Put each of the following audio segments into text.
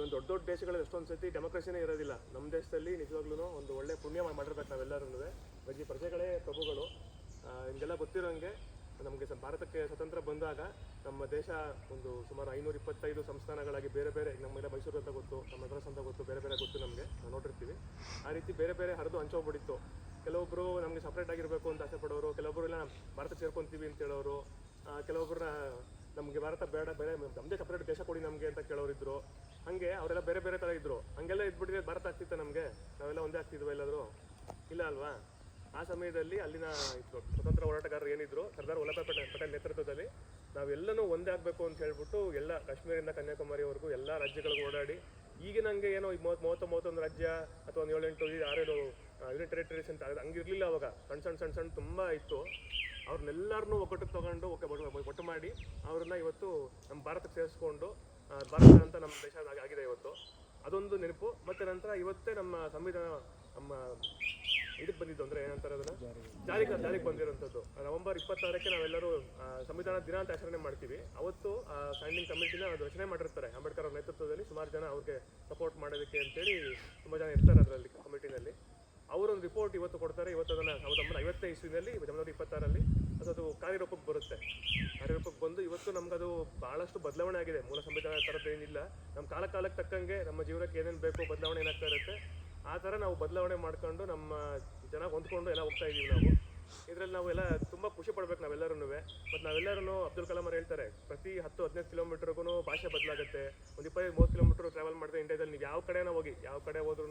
ಇವನ್ ದೊಡ್ಡ ದೊಡ್ಡ ದೇಶಗಳಲ್ಲಿ ಎಷ್ಟೊಂದು ಸತಿ ಡೆಮೋಕ್ರಸಿನೇ ಇರೋದಿಲ್ಲ. ನಮ್ಮ ದೇಶದಲ್ಲಿ ನಿಜವಾಗ್ಲೂ ಒಂದು ಒಳ್ಳೆ ಪುಣ್ಯ ಮಾಡ್- ಮಾಡಿರ್ಬೇಕು ನಾವೆಲ್ಲರೂ ಬಜ್ಜಿ ಪ್ರಜೆಗಳೇ ಪ್ರಭುಗಳು. ಆ, ನಿಮ್ಗೆಲ್ಲ ಗೊತ್ತಿರೋಂಗೆ ನಮಗೆ ಭಾರತಕ್ಕೆ ಸ್ವತಂತ್ರ ಬಂದಾಗ ನಮ್ಮ ದೇಶ ಒಂದು ಸುಮಾರು ಐನೂರ ಇಪ್ಪತ್ತೈದು ಸಂಸ್ಥಾನಗಳಾಗಿ ಬೇರೆ ಬೇರೆ ನಮ್ಮೆಲ್ಲ ಮೈಸೂರು ಅಂತ ಗೊತ್ತು ನಮ್ಮ ಮದ್ರಾಸ್ ಅಂತ ಗೊತ್ತು ಬೇರೆ ಬೇರೆ ಗೊತ್ತು ನಮಗೆ. ನಾವು ನೋಡಿರ್ತೀವಿ. ಆ ರೀತಿ ಬೇರೆ ಬೇರೆ ಹರಿದು ಹಂಚೋಗ್ಬಿಟ್ಟಿತ್ತು. ಕೆಲವೊಬ್ಬರು ನಮಗೆ ಸಪ್ರೇಟ್ ಆಗಿರಬೇಕು ಅಂತ ಆಸೆ ಪಡೋರು ಕೆಲವೊಬ್ಬರು ಇಲ್ಲ ಭಾರತ ಸೇರ್ಕೊಂತೀವಿ ಅಂತ ಹೇಳೋರು ಕೆಲವೊಬ್ಬರನ್ನ ನಮಗೆ ಭಾರತ ಬೇಡ ಬೇರೆ ನಮ್ಮದೇ ಸಪ್ರೇಟ್ ದೇಶ ಕೊಡಿ ನಮಗೆ ಅಂತ ಕೇಳೋರಿದ್ರು. ಹಂಗೆ ಅವರೆಲ್ಲ ಬೇರೆ ಬೇರೆ ಥರ ಇದ್ರು ಹಂಗೆಲ್ಲ ಇದ್ಬಿಟ್ಟಿದ್ರೆ ಭಾರತ ಆಗ್ತಿತ್ತ ನಮಗೆ ನಾವೆಲ್ಲ ಒಂದೇ ಆಗ್ತಿದ್ವ ಎಲ್ಲಾದರೂ ಇಲ್ಲ ಅಲ್ವಾ ಆ ಸಮಯದಲ್ಲಿ ಅಲ್ಲಿನ ಇದ್ರು ಸ್ವತಂತ್ರ ಹೋರಾಟಗಾರರು ಏನಿದ್ರು ಸರ್ದಾರ್ ವಲ್ಲಭಾಯ್ ಪಟೇಲ್ ಪಟೇಲ್ ನೇತೃತ್ವದಲ್ಲಿ ನಾವೆಲ್ಲನೂ ಒಂದೇ ಆಗಬೇಕು ಅಂತ ಹೇಳ್ಬಿಟ್ಟು ಎಲ್ಲ ಕಾಶ್ಮೀರಿಂದ ಕನ್ಯಾಕುಮಾರಿವರೆಗೂ ಎಲ್ಲ ರಾಜ್ಯಗಳಿಗೂ ಓಡಾಡಿ ಈಗ ಹಂಗೆ ಏನೋ ಮೂವತ್ತು ಮೂವತ್ತು ಮೂವತ್ತೊಂದು ರಾಜ್ಯ ಅಥವಾ ಒಂದು ಏಳೆಂಟು ಆರೇಳು ಯೂನಿಟ್ ಟೆರಿಟರೀಸ್ ಅಂತ ಹಂಗಿರ್ಲಿಲ್ಲ ಅವಾಗ ಸಣ್ಣ ಸಣ್ಣ ಸಣ್ಣ ಸಣ್ಣ ತುಂಬ ಇತ್ತು ಅವ್ರನ್ನೆಲ್ಲರನ್ನೂ ಒಗ್ಗಟ್ಟಿಗೆ ತಗೊಂಡು ಒಟ್ಟು- ಮಾಡಿ ಅವ್ರನ್ನ ಇವತ್ತು ನಮ್ಮ ಭಾರತಕ್ಕೆ ಸೇರಿಸ್ಕೊಂಡು ಭಾರತ ಅಂತ ನಮ್ಮ ದೇಶ ಆಗಿ- ಆಗಿದೆ ಇವತ್ತು. ಅದೊಂದು ನೆನಪು. ಮತ್ತೆ ನಂತರ ಇವತ್ತೇ ನಮ್ಮ ಸಂವಿಧಾನ, ನಮ್ಮ ಇದಕ್ಕೆ ಬಂದಿದ್ದು ಅಂದ್ರೆ ಏನಂತಾರೆ ಅದನ್ನ? ಜಾರಿಗೆ ಜಾರಿಗೆ ಬಂದಿರೋಂಥದ್ದು ನವೆಂಬರ್ ಇಪ್ಪತ್ತಾರಕ್ಕೆ ನಾವೆಲ್ಲರೂ ಸಂವಿಧಾನ ದಿನ ಅಂತ ಆಚರಣೆ ಮಾಡ್ತೀವಿ. ಅವತ್ತು, ಆ ಸ್ಟ್ಯಾಂಡಿಂಗ್ ಕಮಿಟಿನ ಅದು ರಚನೆ ಮಾಡಿರ್ತಾರೆ. ಅಂಬೇಡ್ಕರ್ ಅವರ ನೇತೃತ್ವದಲ್ಲಿ ಸುಮಾರು ಜನ ಅವ್ರಿಗೆ ಸಪೋರ್ಟ್ ಮಾಡೋದಕ್ಕೆ ಅಂತೇಳಿ ತುಂಬ ಜನ ಇರ್ತಾರೆ ಅದರಲ್ಲಿ ಕಮಿಟಿನಲ್ಲಿ ಅವರೊಂದು ರಿಪೋರ್ಟ್ ಇವತ್ತು ಕೊಡ್ತಾರೆ. ಇವತ್ತು ಅದನ್ನು ಸಾವಿರದ ಒಂಬೈನೂರ ಐವತ್ತೈದು ಇಸ್ವಿನಲ್ಲಿ ಜನವರಿ ಇಪ್ಪತ್ತಾರಲ್ಲಿ ಅದು ಅದು ಕಾರ್ಯರೂಪಕ್ಕೆ ಬರುತ್ತೆ. ಕಾರ್ಯರೂಪಕ್ಕೆ ಬಂದು ಇವತ್ತು ನಮ್ಗದು ಭಾಳಷ್ಟು ಬದಲಾವಣೆ ಆಗಿದೆ. ಮೂಲ ಸಂವಿಧಾನ ಥರದ್ದು ಏನಿಲ್ಲ. ನಮ್ಮ ಕಾಲ ಕಾಲಕ್ಕೆ ತಕ್ಕಂಗೆ ನಮ್ಮ ಜೀವನಕ್ಕೆ ಏನೇನು ಬೇಕೋ ಬದಲಾವಣೆ ಏನಾಗ್ತಾ ಇರುತ್ತೆ. ಆ ಥರ ನಾವು ಬದಲಾವಣೆ ಮಾಡ್ಕೊಂಡು ನಮ್ಮ ಜನ ಹೊಂದ್ಕೊಂಡು ಎಲ್ಲ ಹೋಗ್ತಾ ಇದ್ದೀವಿ ನಾವು. ಇದರಲ್ಲಿ ನಾವೆಲ್ಲ ತುಂಬ ಖುಷಿ ಪಡ್ಬೇಕು ನಾವೆಲ್ಲರೂ ಮತ್ತು ನಾವೆಲ್ಲರೂ ಅಬ್ದುಲ್ ಕಲಾಂ ಅವ್ರು ಹೇಳ್ತಾರೆ, ಪ್ರತಿ ಹತ್ತು, ಹದಿನೈದು ಕಿಲೋಮೀಟರ್ಗೂ ಭಾಷೆ ಬದಲಾಗುತ್ತೆ. ಒಂದು ಇಪ್ಪತ್ತೈದು, ಮೂವತ್ತು ಕಿಲೋಮೀಟರ್ ಟ್ರಾವೆಲ್ ಮಾಡಿದ್ರೆ ಇಂಡಿಯಾದಲ್ಲಿ ನೀವು ಯಾವ ಕಡೆನ ಹೋಗಿ, ಯಾವ ಕಡೆ ಹೋದ್ರೂ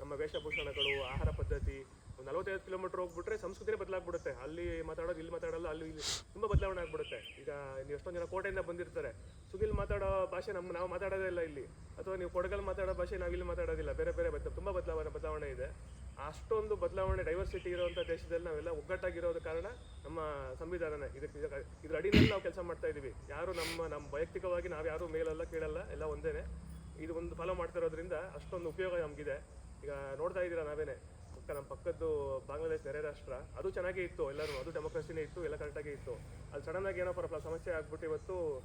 ನಮ್ಮ ವೇಷಭೂಷಣಗಳು, ಆಹಾರ ಪದ್ಧತಿ, ಒಂದು ನಲವತ್ತೈದು ಕಿಲೋಮೀಟರ್ ಹೋಗ್ಬಿಟ್ರೆ ಸಂಸ್ಕೃತಿನೇ ಬದಲಾಗ್ಬಿಡುತ್ತೆ. ಅಲ್ಲಿ ಮಾತಾಡೋದು, ಇಲ್ಲಿ ಮಾತಾಡಲ್ಲ, ಅಲ್ಲಿ ಇಲ್ಲಿ ತುಂಬ ಬದಲಾವಣೆ ಆಗ್ಬಿಡುತ್ತೆ. ಈಗ ನೀವು ಎಷ್ಟೊಂದು ಜನ ಕೋಟೆಯಿಂದ ಬಂದಿರ್ತಾರೆ ಸುಗಿಲ್ ಮಾತಾಡೋ ಭಾಷೆ ನಮ್ಮ ನಾವು ಮಾತಾಡೋದೇ ಇಲ್ಲ ಇಲ್ಲಿ. ಅಥವಾ ನೀವು ಕೊಡಗಲ್ಲಿ ಮಾತಾಡೋ ಭಾಷೆ ನಾವು ಇಲ್ಲಿ ಮಾತಾಡೋದಿಲ್ಲ, ಬೇರೆ ಬೇರೆ ತುಂಬಾ ತುಂಬ ಬದಲಾವಣೆ ಬದಲಾವಣೆ ಇದೆ. ಅಷ್ಟೊಂದು ಬದಲಾವಣೆ ಡೈವರ್ಸಿಟಿ ಇರುವಂಥ ದೇಶದಲ್ಲಿ ನಾವೆಲ್ಲ ಒಗ್ಗಟ್ಟಾಗಿರೋದ ಕಾರಣ ನಮ್ಮ ಸಂವಿಧಾನನೇ. ಇದಕ್ಕೆ ಇದ್ರ ಅಡಿನಲ್ಲಿ ನಾವು ಕೆಲಸ ಮಾಡ್ತಾ ಇದೀವಿ. ಯಾರು ನಮ್ಮ ನಮ್ಮ ವೈಯಕ್ತಿಕವಾಗಿ ನಾವು ಯಾರು ಮೇಲಲ್ಲ, ಕೇಳಲ್ಲ, ಎಲ್ಲ ಒಂದೇನೆ. ಇದು ಒಂದು ಫಾಲೋ ಮಾಡ್ತಾ ಇರೋದ್ರಿಂದ ಅಷ್ಟೊಂದು ಉಪಯೋಗ ನಮಗಿದೆ. ಈಗ ನೋಡ್ತಾ ಇದ್ದೀರಾ ನಾವೇನೆ. ಪಕ್ಕ ನಮ್ಮ ಪಕ್ಕದ್ದು ಬಾಂಗ್ಲಾದೇಶ ನೆರೆ ರಾಷ್ಟ್ರ, ಅದು ಚೆನ್ನಾಗೇ ಇತ್ತು ಎಲ್ಲರೂ, ಅದು ಡೆಮೋಕ್ರಸಿನೇ ಇತ್ತು, ಎಲ್ಲ ಕರೆಕ್ಟಾಗಿ ಇತ್ತು. ಅದು ಸಡನ್ ಆಗಿ ಏನೋ ಸಮಸ್ಯೆ ಆಗ್ಬಿಟ್ಟು ಇವತ್ತು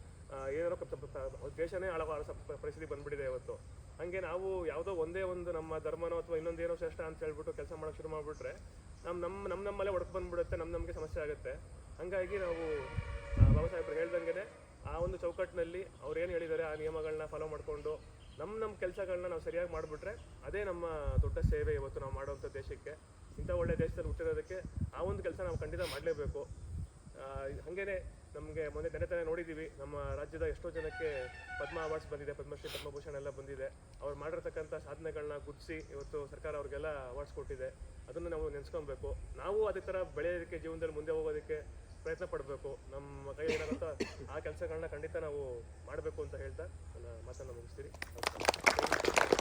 ಏನೇನೋ ಏನೋ ಕ- ಪ- ಪ- ದೇಶನೇ ಸ- ಪರಿಸ್ಥಿತಿ ಬಂದ್ಬಿಟ್ಟಿದೆ ಇವತ್ತು. ಹಂಗೆ ನಾವು ಯಾವುದೋ ಒಂದೇ ಒಂದು ನಮ್ಮ ಧರ್ಮನೋ ಅಥವಾ ಇನ್ನೊಂದೇನೋ ಶ್ರೇಷ್ಠ ಅಂತ ಹೇಳ್ಬಿಟ್ಟು ಕೆಲಸ ಮಾಡೋಕೆ ಶುರು ಮಾಡಿಬಿಟ್ರೆ ನಮ್ಮ ನಮ್ಮ ನಮ್ಮ ನಮ್ಮಲ್ಲೇ ಒಡಕು ಬಂದ್ಬಿಡುತ್ತೆ ನಮ್ಮ ನಮಗೆ ಸಮಸ್ಯೆ ಆಗುತ್ತೆ. ಹಂಗಾಗಿ ನಾವು ಬಾಬಾ ಸಾಹೇಬ್ರು ಹೇಳ್ದಂಗೆ ಆ ಒಂದು ಚೌಕಟ್ಟಿನಲ್ಲಿ ಅವ್ರು ಏನು ಹೇಳಿದ್ದಾರೆ ಆ ನಿಯಮಗಳನ್ನ ಫಾಲೋ ಮಾಡಿಕೊಂಡು ನಮ್ಮ ನಮ್ಮ ಕೆಲಸಗಳನ್ನ ನಾವು ಸರಿಯಾಗಿ ಮಾಡಿಬಿಟ್ರೆ ಅದೇ ನಮ್ಮ ದೊಡ್ಡ ಸೇವೆ ಇವತ್ತು ನಾವು ಮಾಡುವಂಥ ದೇಶಕ್ಕೆ. ಇಂಥ ಒಳ್ಳೆ ದೇಶದಲ್ಲಿ ಹುಟ್ಟಿರೋದಕ್ಕೆ ಆ ಒಂದು ಕೆಲಸ ನಾವು ಖಂಡಿತ ಮಾಡಲೇಬೇಕು. ಹಾಗೇನೆ ನಮಗೆ ಮೊನ್ನೆ ತಾನೇ ತಾನೇ ನೋಡಿದ್ದೀವಿ ನಮ್ಮ ರಾಜ್ಯದ ಎಷ್ಟೋ ಜನಕ್ಕೆ ಪದ್ಮ ಅವಾರ್ಡ್ಸ್ ಬಂದಿದೆ. ಪದ್ಮಶ್ರೀ, ಪದ್ಮಭೂಷಣ ಎಲ್ಲ ಬಂದಿದೆ. ಅವ್ರು ಮಾಡಿರ್ತಕ್ಕಂಥ ಸಾಧನೆಗಳನ್ನ ಗುರುತಿಸಿ ಇವತ್ತು ಸರ್ಕಾರ ಅವ್ರಿಗೆಲ್ಲ ಅವಾರ್ಡ್ಸ್ ಕೊಟ್ಟಿದೆ. ಅದನ್ನು ನಾವು ನೆನೆಸ್ಕೊಬೇಕು. ನಾವು ಅದೇ ಥರ ಬೆಳೆಯೋದಕ್ಕೆ, ಜೀವನದಲ್ಲಿ ಮುಂದೆ ಹೋಗೋದಕ್ಕೆ ಪ್ರಯತ್ನ ಪಡಬೇಕು. ನಮ್ಮ ಕೈ ಏನಾಗುತ್ತೋ ಆ ಕೆಲಸಗಳನ್ನ ಖಂಡಿತ ನಾವು ಮಾಡಬೇಕು ಅಂತ ಹೇಳ್ತಾ ನನ್ನ ಮಾತನ್ನು ಮುಗಿಸ್ತೀರಿ